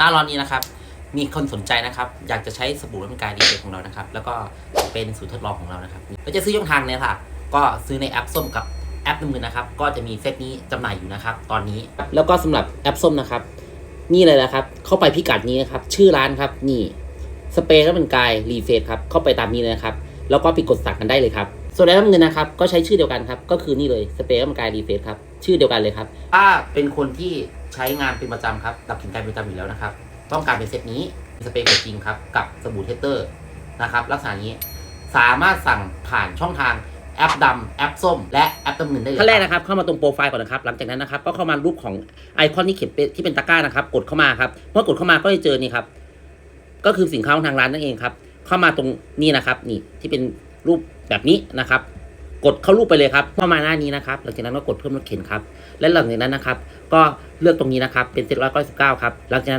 หน้าร้อนนี้นะครับ มีคนสนใจนะครับ อยากจะใช้สบู่ร่างกายดีเจของเรานะครับ แล้วก็เป็นสูตรทดลองของเรานะครับเราจะซื้อช่องทางเนี่ยค่ะ ก็ซื้อในแอปส้มกับแอปน้ำมือนะครับ ก็จะมีเซตนี้จำหน่ายอยู่นะครับ ตอนนี้ แล้วก็สำหรับแอปส้มนะครับ นี่เลยนะครับ เข้าไปพิกัดนี้นะครับ ชื่อร้านครับ นี่ สเปรย์น้ำมันกายรีเฟซครับ เข้าไปตามนี้เลยนะครับ แล้วก็ไปกดสั่งกันได้เลยครับ ส่วนแอปน้ำเงินนะครับก็ใช้ชื่อเดียวกันครับ ก็คือนี่เลยสเปรย์น้ำมันกายรีเฟซครับชื่อเดียวกันเลยครับ ถ้าเป็นคนที่ใช้งานเป็นประจำครับตับสินใจเป็นประจำอยู่แล้วนะครับ ต้องการเป็นเซตนี้สเปรย์กดจริงครับกับสบู่เทสเตอร์นะครับลักษณะนี้สามารถสั่งผ่านช่องทางแอปดำแอปส้ม และแอปน้ำเงินได้เลยขั้นแรกนะครับ เข้ามาตรงโปรไฟล์ก่อนนะครับ หลังจากนั้นนะครับ ก็เข้ามารูปของไอคอนที่เขียนเป็นที่เป็นตะกร้านะครับ กดเข้ามาครับเมื่อกดเข้ามาก็จะเจอนี่ครับ ก็คือสินค้าของทางร้านนั่นเองครับ เข้ามาตรงนี้นะครับ นี่ที่เป็น รูปแบบนี้นะครับ กดเข้ารูปไปเลยครับเข้ามาหน้านี้นะครับ หลังจากนั้นก็กดเพิ่มรถเข็นครับ และหลังจากนั้นนะครับ ก็เลือกตรงนี้นะครับเป็นเจ็ดร้อยเก้าสิบเก้าครับหลังจากนั้น